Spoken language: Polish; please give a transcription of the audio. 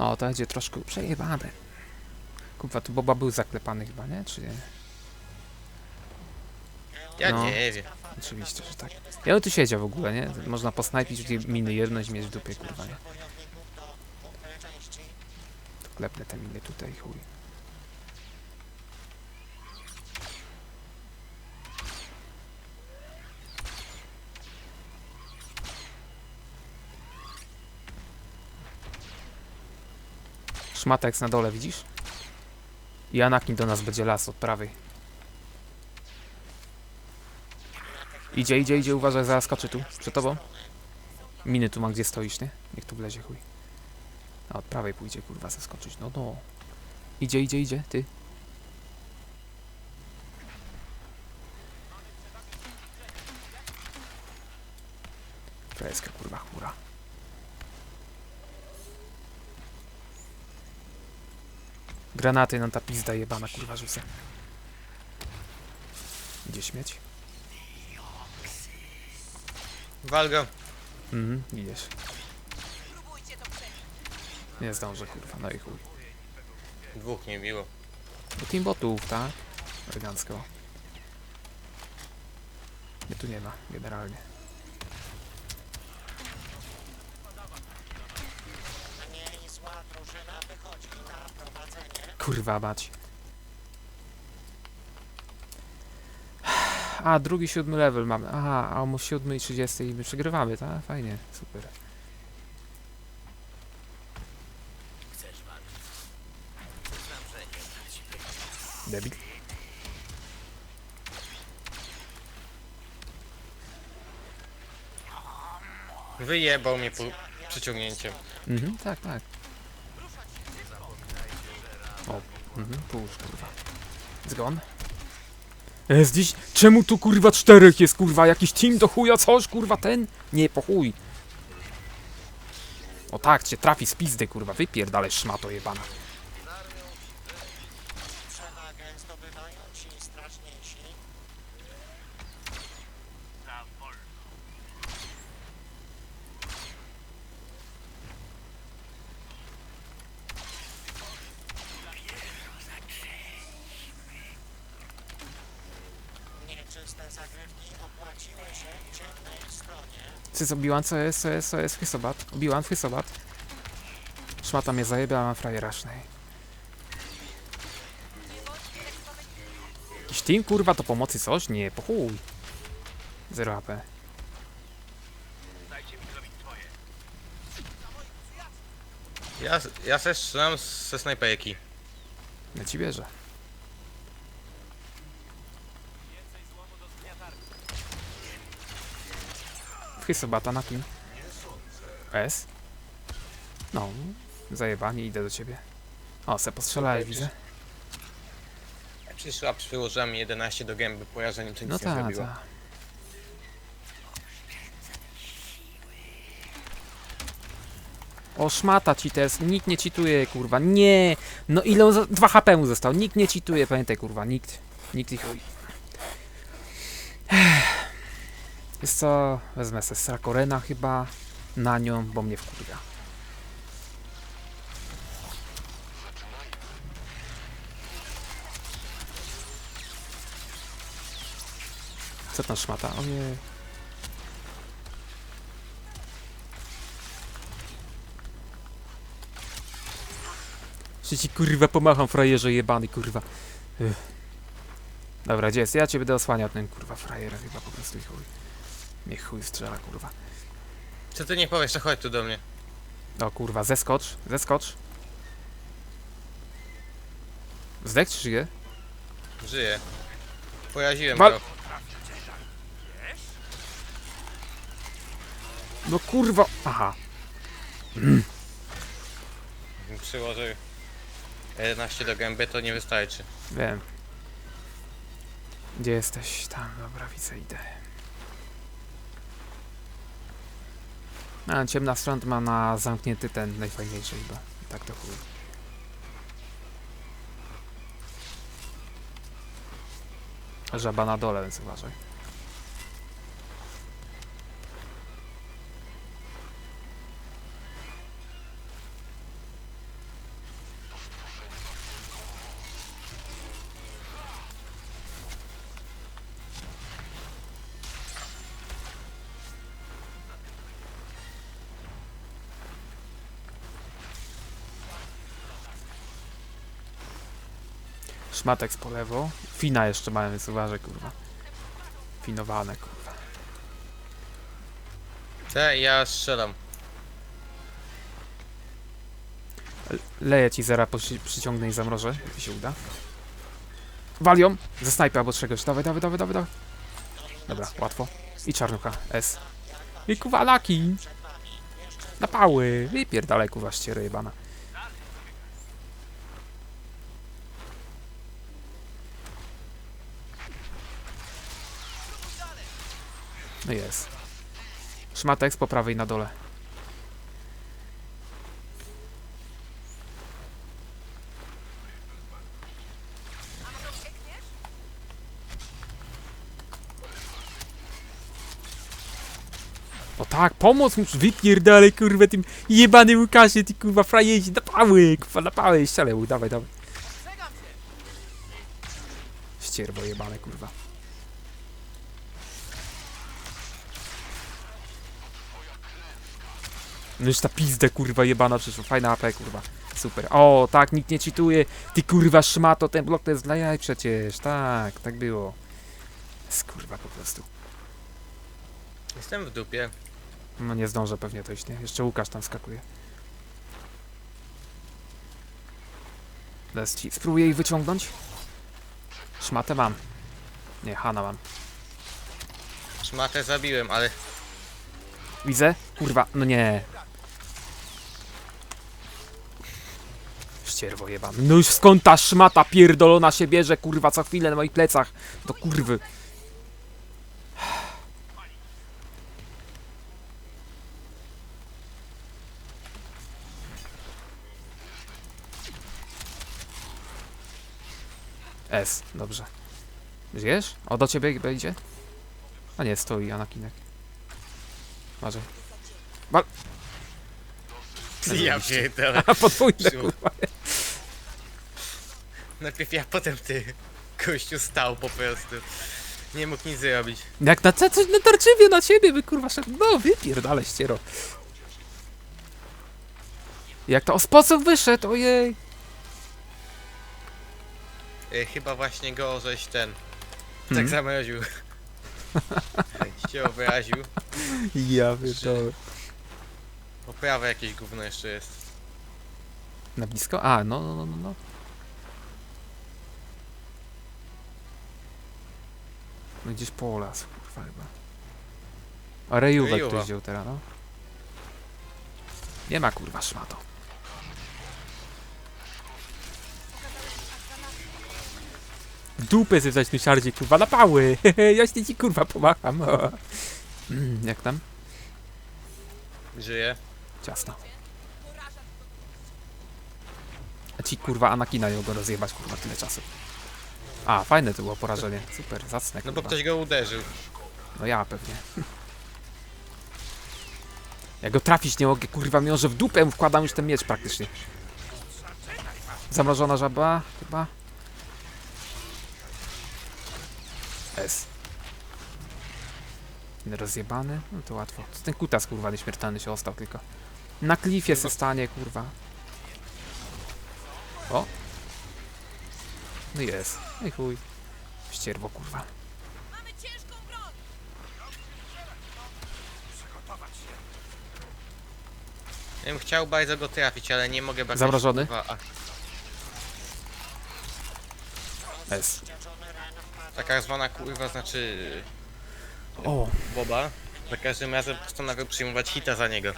No, to będzie troszkę przejebane. Kurwa, tu Boba był zaklepany chyba, nie? Czy nie? Ja No. nie wiem. Oczywiście, że tak. Ja bym tu siedział w ogóle, nie? Można posnajpić takie miny jedność mieć w dupie, kurwa, nie? To klepnę te miny tutaj, chuj. Szmatek na dole, widzisz? I Anakin do nas będzie las od prawej. Idzie, idzie, idzie, uważaj, zaraz skoczy tu, przed tobą. Miny tu ma, gdzie stoisz, nie? Niech tu wlezie, chuj. A od prawej pójdzie, kurwa, zaskoczyć, no no. Idzie, idzie, idzie, ty. Granaty nam ta pizda jebana, kurwa, rzucę. Idzie śmieć? Walgo. Mhm, idziesz. Nie zdążę, kurwa, no i chuj. Dwóch nie biło. Do teambotów, tak? Elegancko. Nie, tu nie ma, generalnie. Kurwa mać. A, drugi, siódmy level mamy. Aha, a o siódmy i trzydziesty i my przegrywamy, tak? Fajnie, super. Debil. Wyjebał mnie po przyciągnięciem. Mhm, tak, tak. O, mhm, pusz, kurwa. Zgon. Jest dziś... Czemu tu kurwa czterech jest kurwa? Jakiś team do chuja, coś kurwa ten? Nie, po chuj. O tak, cię trafi z pizdy kurwa, wypierdalaj szmato jebana. Zdobywają ci straszniejsi. Nieczyste zagrywki opłaciły się ciemnej stronie. Co, Obi-Wan, co jest, co jest, co jest, Hysobat? Obi-Wan, Hysobat. Szmata mnie zajebia, a mam frajerasznej. Jakiś team, kurwa, to pomocy coś? Nie, po chuj. Zero AP. Ja, ja se strzelam ze snajperki. Ja ci wierzę. Hysobata na kim? S? No, zajebanie, idę do ciebie. O, se postrzelałeś, widzę. Jak przyszła, przyłożyłem 11 do gęby, pojarzeniem to nic No nie tak, zrobiło. tak. O, szmata cheaters. Nikt nie cheatuje, kurwa. Nie! No ile on za... 2 HP mu został. Nikt nie cheatuje, pamiętaj, kurwa. Nikt. Nikt ich... Jest co? Wezmę se Strakorena chyba na nią, bo mnie wkurwia. Co tam szmata? O nie. Że ci kurwa pomacham frajerze jebany kurwa. Ech. Dobra, gdzie jest? Ja cię będę osłaniał ten kurwa frajer chyba po prostu i chuj. Niech chuj strzela kurwa. Co ty nie powiesz, to chodź tu do mnie. O kurwa, zeskocz, zeskocz. Zdech czy żyje? Żyję. Pojaziłem Wal- go. No kurwa. Aha. Przyłożył 11 do gęby, to nie wystarczy. Wiem. Gdzie jesteś? Tam, dobra, widzę, idę. A, ciemna strona ma na zamknięty ten najfajniejszy chyba. Tak to chuj. Żaba na dole, więc uważaj. Szmatek po lewo. Fina jeszcze mamy, więc uważaj, kurwa. Finowane, kurwa. Te, ja strzelam. Leję ci zera, posi- przyciągnę i zamrożę, jak się uda. Walią! Ze snajpy albo czegoś. Dawaj, dawaj, dawaj, dawaj, dawaj. Dobra, łatwo. I czarnucha. S. I kuwa laki! Na pały! Wypierdalaj kuwa ściery jebana. Jest. Szmatek po prawej na dole. O tak, pomoc mu wypierdalaj kurwa tym jebany Łukasie, ty kurwa frajeździ, na pały, kurwa na pały, ściale mu, dawaj, dawaj. Ścierwo jebane kurwa. No już ta pizda kurwa jebana przyszła, fajna AP kurwa, super. O tak, nikt nie cheatuje, ty kurwa szmato, ten blok to jest dla jaj przecież, tak, tak było. Jest kurwa po prostu. Jestem w dupie. No nie zdążę pewnie dojść, nie? Jeszcze Łukasz tam skakuje. Teraz ci. Spróbuję ich wyciągnąć. Szmatę mam. Nie, Hana mam. Szmatę zabiłem, ale Widzę? Kurwa, no nie. Ścierwo jebany. No już skąd ta szmata pierdolona się bierze, kurwa, co chwilę na moich plecach. Do kurwy. S, dobrze. Żyjesz? O, do ciebie będzie? A nie, stoi Anakinek. Marzę. ja pierdolę. A podwójne, kurwa. Najpierw ja, potem ty. Kościół stał po prostu. Nie mógł nic zrobić. Jak na coś na tarczywie na ciebie, by kurwa szedł. No, wypierdale ściero. Jak to o sposób wyszedł, ojej. E, chyba właśnie go żeś ten. Tak Hmm? zamroził. się obraził. Ja pierdolę. Po prawej jakieś gówno jeszcze jest. Na blisko? A, no, no, no, no, no. No gdzieś po las, kurwa chyba. A rejówek Rejuwa. ktoś wziął teraz, no. Nie ma kurwa szmato. Dupę ze wziąć szardzie, kurwa, na pały! ja się ci kurwa pomacham. Mm, Jak tam? Żyje. Ciasno. A ci kurwa Anakina nie mogą rozjebać kurwa tyle czasu. A, fajne to było porażenie. Super, zacne No bo kurwa. ktoś go uderzył. No ja pewnie. Ja go trafić nie mogę, kurwa, mimo że w dupę wkładam już ten miecz praktycznie. Zamrożona żaba, chyba. S. Ten Rozjebany? No to łatwo. Ten kutas, kurwa, nieśmiertelny się ostał tylko. Na klifie se stanie, kurwa. O! No jest. No i chuj. Ścierwo, kurwa. Ja bym chciał bardzo go trafić, ale nie mogę bardzo. Zamrożony? Kurwa, a, S. taka zwana kurwa znaczy O! Boba. Za każdym razem postanowił przyjmować hita za niego.